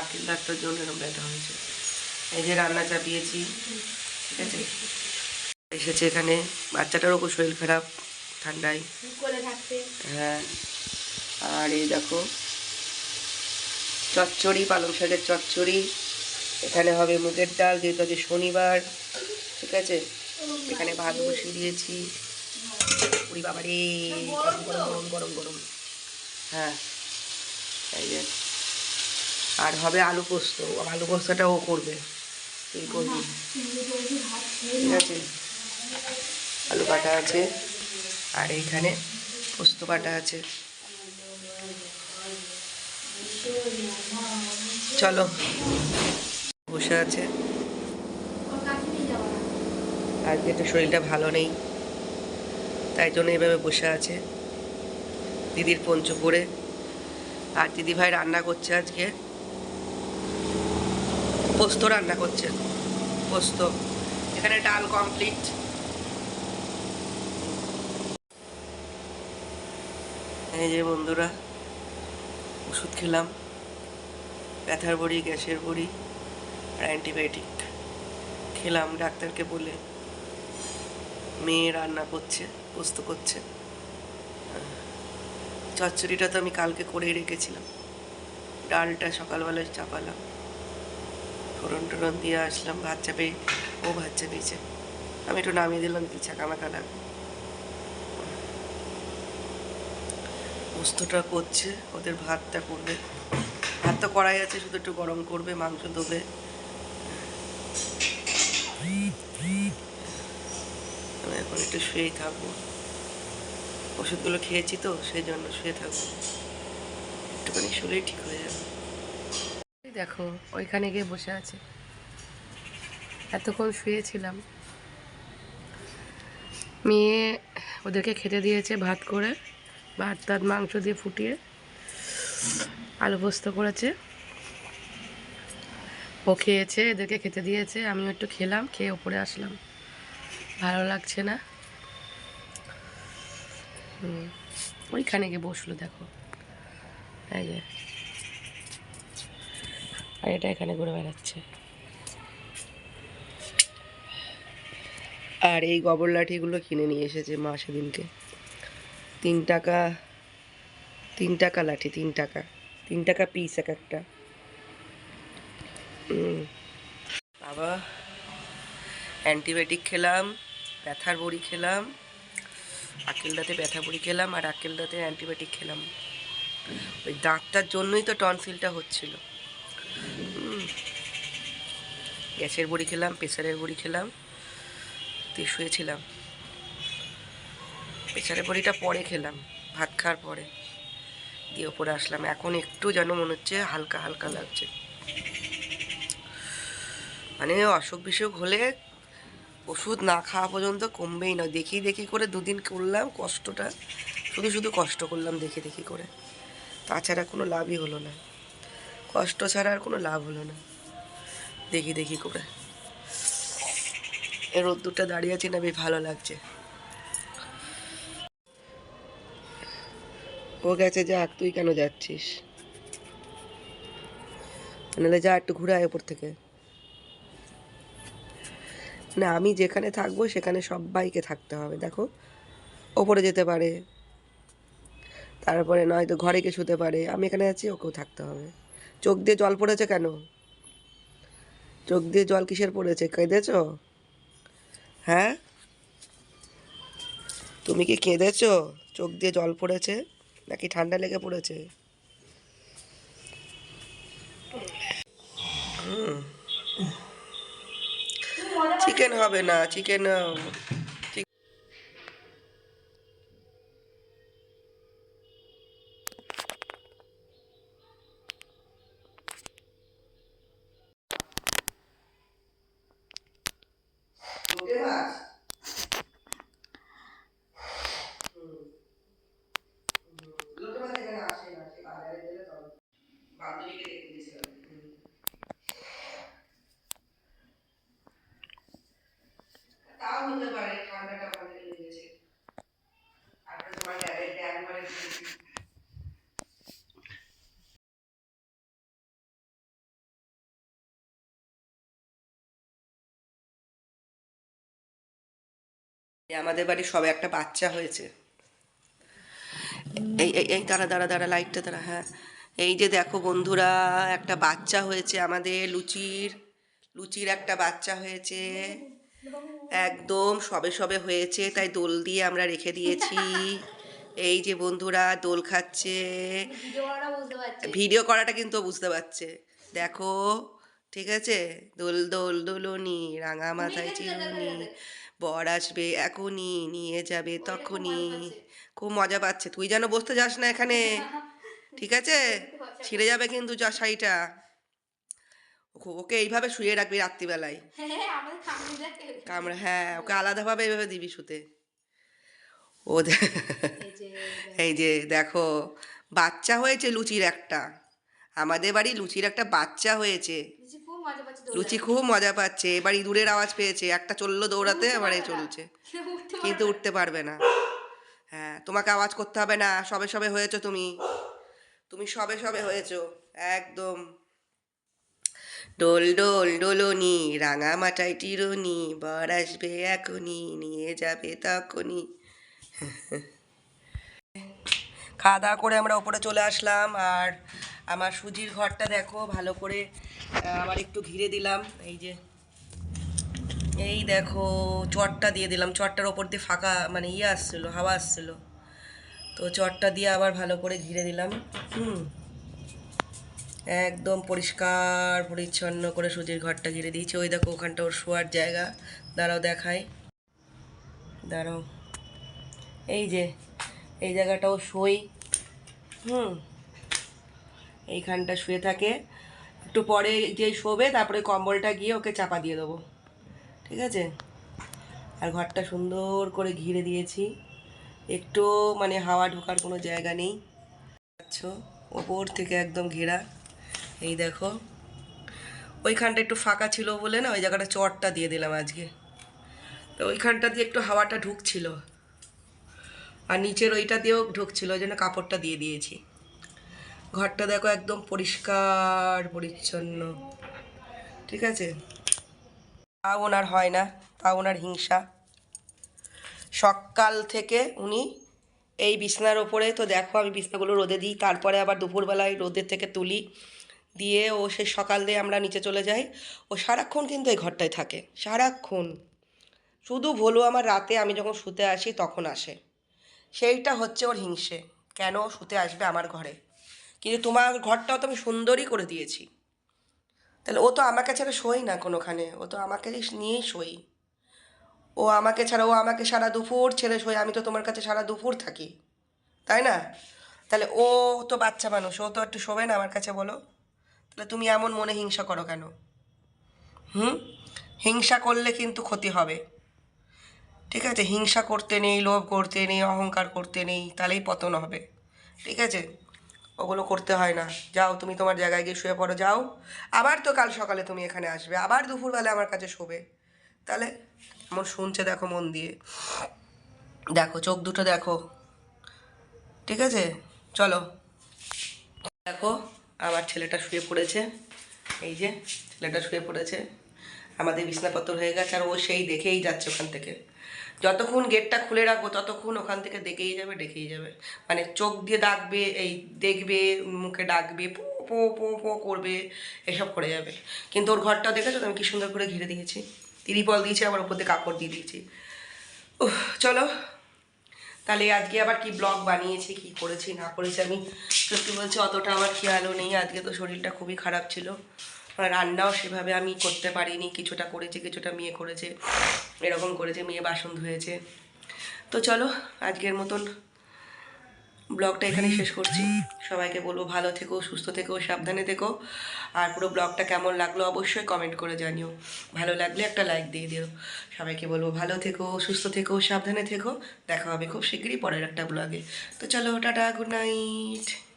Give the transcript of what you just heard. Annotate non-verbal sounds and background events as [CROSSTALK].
Aqil doctor জন্য এরকম ব্যথা হয়েছে। এই যে রান্না চাপিয়েছি ঠিক আছে? এসেছে এখানে। বাচ্চাটারও খুব শরীর খারাপ ঠান্ডায়। হ্যাঁ। আর এই দেখো চচ্চড়ি পালং শাকের চচ্চড়ি। এখানে হবে মুগের ডাল যেহেতু আজকে শনিবার ঠিক আছে? এখানে ভাত বসিয়ে দিয়েছি। উড়ি বাবা রে গরম গরম গরম গরম গরম। হ্যাঁ এই যে। আর হবে আলু পোস্ত। আলু পোস্তটা ও করবে। তুই করবি। ঠিক আছে? আলু কাটা আছে। আর এইখানে পোস্ত কাটা আছে। চলো। বসে আছে। আজকে একটু শরীরটা ভালো নেই তাই জন্য এভাবে বসে আছে। দিদির পঞ্চ পরে আর দিদি ভাই রান্না করছে আজকে। পোস্ত রান্না করছে। পোস্ত। এখানে ডাল কমপ্লিট এই যে বন্ধুরা, ওষুধ খেলাম। ব্যথার বড়ি, গ্যাসের বড়ি আর অ্যান্টিবায়োটিক। খেলাম, ডাক্তারকে বলে। মেয়ে রান্না করছে, পোস্ত করছে। চচ্চড়িটা তো আমি কালকে করেই রেখেছিলাম। ডালটা সকালবেলায় চাপালাম। ফোড়ন টোড়ন দিয়ে আসলাম, ভাত চাপে, ও ভাত চাপিয়েছে। আমি একটু নামিয়ে দিলাম, কি চাকামাকা লাগবে পোস্তটা করছে, ওদের ভাতটা করবে। ভাত তো করাই আছে, শুধু একটু গরম করবে, মাংস দেবে। আমি এখন একটু শুয়েই থাকব। ওষুধগুলো খেয়েছি তো, সেই জন্য শুয়ে থাকব। একটুখানি শুলেই ঠিক হয়ে যাবে। দেখো, ওইখানে গিয়ে বসে আছে। এতক্ষণ শুয়েছিলাম। মেয়ে ওদেরকে খেতে দিয়েছে ভাত করে, ভাত, তাত, মাংস দিয়ে ফুটিয়ে আলু পোস্ত করেছে। ও খেয়েছে, এদেরকে খেতে দিয়েছে, আমিও একটু খেলাম, খেয়ে ওপরে আসলাম। ভালো লাগছে না? ওইখানে গিয়ে বসল, দেখো। এই আর এটা এখানে ঘুরে বেড়াচ্ছে। আর এই গোবর লাঠিগুলো কিনে নিয়ে এসেছে মা সেদিনকে। তিন টাকা তিন টাকা লাঠি, তিন টাকা। তিন টাকা পিস এক একটা। বাবা অ্যান্টিবায়োটিক খেলাম, ব্যথার বড়ি খেলাম আকেলদাতে ব্যথা বড়ি খেলাম, আর আকেলদাতে অ্যান্টিবায়োটিক খেলাম। ওই দাঁতটার জন্যই তো টনসিলটা হচ্ছিল। গ্যাসের বড়ি খেলাম প্রেশারের বড়ি খেলাম দিয়ে শুয়েছিলাম। প্রেশারের বড়িটা পরে খেলাম, ভাত খাওয়ার পরে। দিয়ে ওপরে আসলাম। এখন একটু যেন মনে হচ্ছে হালকা হালকা লাগছে। মানে অসুখ বিসুখ হলে ওষুধ না খাওয়া পর্যন্ত কমবেই না। দেখি দেখি করে দুদিন করলাম কষ্টটা। শুধু শুধু কষ্ট করলাম দেখি দেখি করে। তাছাড়া কোনো লাভই হলো না। কষ্ট ছাড়া আর কোনো লাভ হলো না। দেখি দেখি করে। এর রোদ্দুরটা দাঁড়িয়ে আছি না বেশ ভালো লাগছে। ও গেছে, যাক, তুই কেন যাচ্ছিস? নাহলে যা, একটু ঘুরে আয় ওপর থেকে। না, আমি যেখানে থাকব, সেখানে সবাইকে থাকতে হবে, দেখো। ওপরে যেতে পারে। তারপরে নয়তো ঘরে গিয়ে শুতে পারে। আমি এখানে আছি, ওকেও থাকতে হবে। চোখ দিয়ে জল পড়েছে কেন? চোখ দিয়ে জল কিসের পড়েছে, কেঁদেছ? হ্যাঁ? তুমি কি কেঁদেছ? চোখ দিয়ে জল পড়েছে নাকি ঠান্ডা লেগে পড়েছে? চিকেন হবে না, চিকেন বান্ধবীকে দেখতে গেছিলাম তাও হতে পারে ঠান্ডাটা ওখানে লেগেছে আর তোমার ড্যামের ড্যাম মানে এই আমাদের বাড়ি সবে একটা বাচ্চা হয়েছে। এই এই দাঁড়া দাঁড়া দাঁড়া, লাইটটা দাঁড়া হ্যাঁ। এই যে দেখো বন্ধুরা, একটা বাচ্চা হয়েছে আমাদের, লুচির লুচির একটা বাচ্চা হয়েছে। একদম সবে সবে হয়েছে, তাই দোল দিয়ে আমরা রেখে দিয়েছি। এই যে বন্ধুরা, দোল খাচ্ছে। ভিডিও করাটা কিন্তু বুঝতে পারছে। দেখো, ঠিক আছে? দোল দোল, দোলনি, রাঙা মাথায় চিরুনি। বর আসবে এখনই নিয়ে যাবে তখনই। খুব মজা পাচ্ছে। তুই যেন বসতে যাস না এখানে। [LAUGHS] ঠিক আছে? ছিঁড়ে যাবে কিন্তু যা শাড়িটা ওকে- এইভাবে শুয়ে রাখবি রাত্রিবেলায়। হ্যাঁ খামনি দেখে কামড়া হ্যাঁ ওকে আলাদাভাবে এইভাবে দিবি শুতে। ও এই যে দেখো বাচ্চা হয়েছে লুচির একটা। আমাদের বাড়ি লুচির একটা বাচ্চা হয়েছে। লুচি খুব মজা পাচ্ছে এবার ইঁদুরের আওয়াজ পেয়েছে একটা চলল দৌড়াতে আবার এই চলছে। কিন্তু উঠতে পারবে না। হ্যাঁ তোমাকে আওয়াজ করতে হবে না সবে সবে হয়েছো তুমি। তুমি সবে সবে হয়েছো একদম। ডোল ডোল ডোলনি রাঙা মাটাই টিরনি বর আসবে এখনই নিয়ে যাবে তখনই। খাওয়া দাওয়া করে আমরা ওপরে চলে আসলাম আর আমার সুজির ঘরটা দেখো, ভালো করে আবার একটু ঘিরে দিলাম। এই যে, এই দেখো, চটটা দিয়ে দিলাম। চটটার ওপর দিয়ে ফাঁকা মানে ইয়ে আসছিল, হাওয়া আসছিল। তো চটটা দিয়ে আবার ভালো করে ঘিরে দিলাম। হুম, একদম পরিষ্কার, পরিচ্ছন্ন করে সুজির ঘরটা ঘিরে দিয়েছি। ওই দেখো, ওখানটা ওর শোয়ার জায়গা। দাঁড়াও, দেখাই। দাঁড়াও। এই যে, এই জায়গাটাও শোই। হুম এইখানটা শুয়ে থাকে। একটু পরে যে শোবে, তারপরে কম্বলটা গিয়ে ওকে চাপা দিয়ে দেবো। ঠিক আছে? আর ঘরটা সুন্দর করে ঘিরে দিয়েছি। একটু মানে হাওয়া ঢোকার কোনো জায়গা নেই। পাচ্ছ ওপর থেকে একদম ঘেরা। এই দেখো। ওইখানটা একটু ফাঁকা ছিল বলে না, ওই জায়গাটা চটটা দিয়ে দিলাম আজকে। তো ওইখানটা দিয়ে একটু হাওয়াটা ঢুকছিল। আর নিচের ওইটা দিয়েও ঢুকছিল, ওই জন্য কাপড়টা দিয়ে দিয়েছি। ঘরটা দেখো একদম পরিষ্কার, পরিচ্ছন্ন। ঠিক আছে? তা ওনার হয় না তা ওনার হিংসা। সকাল থেকে উনি এই বিছনার ওপরে, তো দেখো আমি বিছনাগুলো রোদে দিই, তারপরে আবার দুপুরবেলায় রোদের থেকে তুলি। দিয়ে ও সে সকাল দিয়ে আমরা নিচে চলে যাই। ও সারাক্ষণ কিন্তু এই ঘরটায় থাকে, সারাক্ষণ। শুধু ভোলো আমার রাতে আমি যখন শুতে আসি তখন আসে। সেইটা হচ্ছে ওর হিংসে, কেন শুতে আসবে আমার ঘরে? কিন্তু তোমার ঘরটাও তো আমি সুন্দরই করে দিয়েছি। তাহলে ও তো আমাকে ছাড়া শোই না কোনোখানে। ও তো আমাকে নিয়েই শোই ও আমাকে ছাড়া, ও আমাকে সারা দুপুর ছেড়ে শোয়, আমি তো তোমার কাছে সারা দুপুর থাকি। তাই না? তাহলে ও তো বাচ্চা মানুষ, ও তো একটু শোবে না আমার কাছে বলো। তাহলে তুমি এমন মনে হিংসা করো কেন? হুম? হিংসা করলে কিন্তু ক্ষতি হবে। ঠিক আছে? হিংসা করতে নেই, লোভ করতে নেই, অহংকার করতে নেই, তাহলেই পতন হবে। ঠিক আছে? ওগুলো করতে হয় না। যাও, তুমি তোমার জায়গায় গিয়ে শুয়ে পড়ো, যাও। আবার তো কাল সকালে তুমি এখানে আসবে। আবার দুপুরবেলা আমার কাছে শোবে। তাহলে এমন শুনছে দেখো মন দিয়ে। দেখো, চোখ দুটো দেখো। ঠিক আছে? চলো। দেখো, আমার ছেলেটা শুয়ে পড়েছে। এই যে, ছেলেটা শুয়ে পড়েছে। আমাদের বিছনাপত্র হয়ে গেছে আর ও সেই দেখেই যাচ্ছে ওখান থেকে। যতক্ষণ গেটটা খুলে রাখব, ততক্ষণ ওখান থেকে দেখেই যাবে ডেকেই যাবে। মানে চোখ দিয়ে ডাকবে, এই দেখবে, মুখে ডাকবে, পো পো পো পো করবে, এসব করে যাবে। কিন্তু ওর ঘরটা দেখেছ আমি কি সুন্দর করে ঘিরে দিয়েছি। তিরিপল দিয়েছি, আবার উপর দিয়ে কাপড় দিয়ে দিয়েছি। চলো। তাহলে আজকে আবার কি ব্লগ বানিয়েছি, কি করেছি, না করেছি, আমি সত্যি বলছি অতটা আমার খেয়ালও নেই। আজকে তো শরীরটা খুবই খারাপ ছিল। রান্নাও সেভাবে আমি করতে পারিনি। কিছুটা করেছে, কিছুটা মেয়ে করেছে। এরকম করেছে, মেয়ে বাসন ধুয়েছে। তো চলো, আজকের মতন ব্লগটা এখানে শেষ করছি। সবাইকে বলব ভালো থেকো, সুস্থ থেকো, সাবধানে থেকো। আর পুরো ব্লগটা কেমন লাগল অবশ্যই কমেন্ট করে জানিও। ভালো লাগলে একটা লাইক দিয়ে দিও। সবাইকে বলব ভালো থেকো, সুস্থ থেকো, সাবধানে থেকো। দেখা হবে খুব শীঘ্রই পরের একটা ব্লগে তো চলো, টাটা গুড নাইট